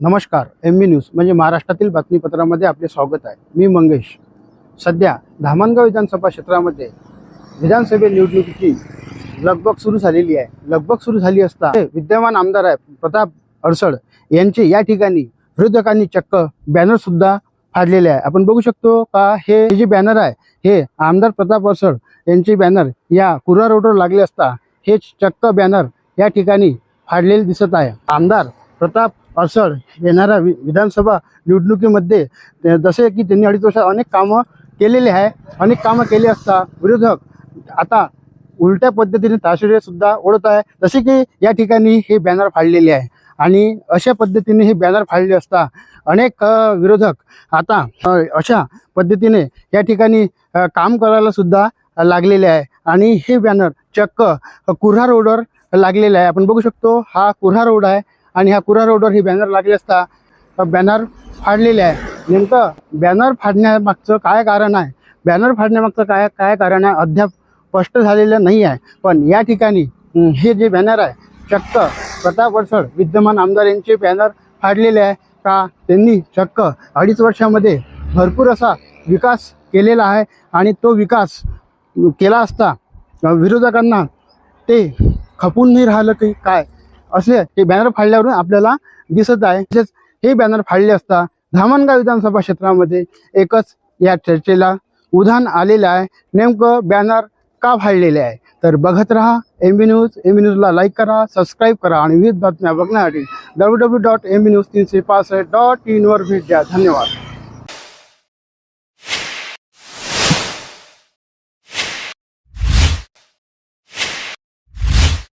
नमस्कार M B news म्हणजे महाराष्ट्रातील बातमीपत्रामध्ये आपले स्वागत आहे. मी मंगेश. सध्या धामणगाव विधानसभा क्षेत्रामध्ये विधानसभा निवडणुकीची लगबग सुरू झालेली आहे. लगबग सुरू झाली असता हे विद्यमान आमदार आहे प्रताप अडसड यांचे या ठिकाणी विरोधकांनी चक्क बॅनर सुद्धा फाडलेले आहे. आपण बघू शकतो का हे जे बॅनर आहे हे आमदार प्रताप अडसड यांचे बॅनर या कुर्रा रोडवर लागले असता हे चक्क बॅनर या ठिकाणी फाडलेले दिसत आहे. आमदार प्रताप अडसड येणाऱ्या वि विधानसभा निवडणुकीमध्ये जसे की त्यांनी अडीच वर्षात अनेक कामं केलेले आहे. अनेक कामं केली असता विरोधक आता उलट्या पद्धतीने ताशेरे सुद्धा ओढत आहे. जसे की या ठिकाणी हे बॅनर फाडलेले आहे. आणि अशा पद्धतीने हे बॅनर फाडले असता अनेक विरोधक आता अशा पद्धतीने या ठिकाणी काम करायला सुद्धा लागलेले आहे. आणि हे बॅनर चक्क कुऱ्हा रोडवर लागलेलं आहे. आपण बघू शकतो हा कुऱ्हा रोड आहे. आणि ह्या कुऱ्हा रोडवर ही बॅनर लागले असता बॅनर फाडलेले आहे. नेमकं बॅनर फाडण्यामागचं काय कारण आहे? बॅनर फाडण्यामागचं काय काय कारण आहे? अद्याप स्पष्ट झालेलं नाही आहे. पण या ठिकाणी हं, जे बॅनर आहे चक्क प्रताप वडसड विद्यमान आमदार यांचे बॅनर फाडलेले आहे का? त्यांनी चक्क अडीच वर्षामध्ये भरपूर असा विकास केलेला आहे आणि तो विकास केला असता विरोधकांना ते खपून नाही राहिलं की काय? असे हे बॅनर फाडल्यावरून आपल्याला दिसत आहे. तसेच हे बॅनर फाडले असता धामणगाव विधानसभा क्षेत्रामध्ये एकच या चर्चेला उधाण आलेलं आहे. नेमकं बॅनर का फाडलेले आहे? तर बघत राहा M B news M B न्यूजला लाईक करा सबस्क्राईब करा आणि विविध बातम्या बघण्यासाठी W W dot M B news तीनशे पासष्ट डॉट इनवर भेट द्या. धन्यवाद.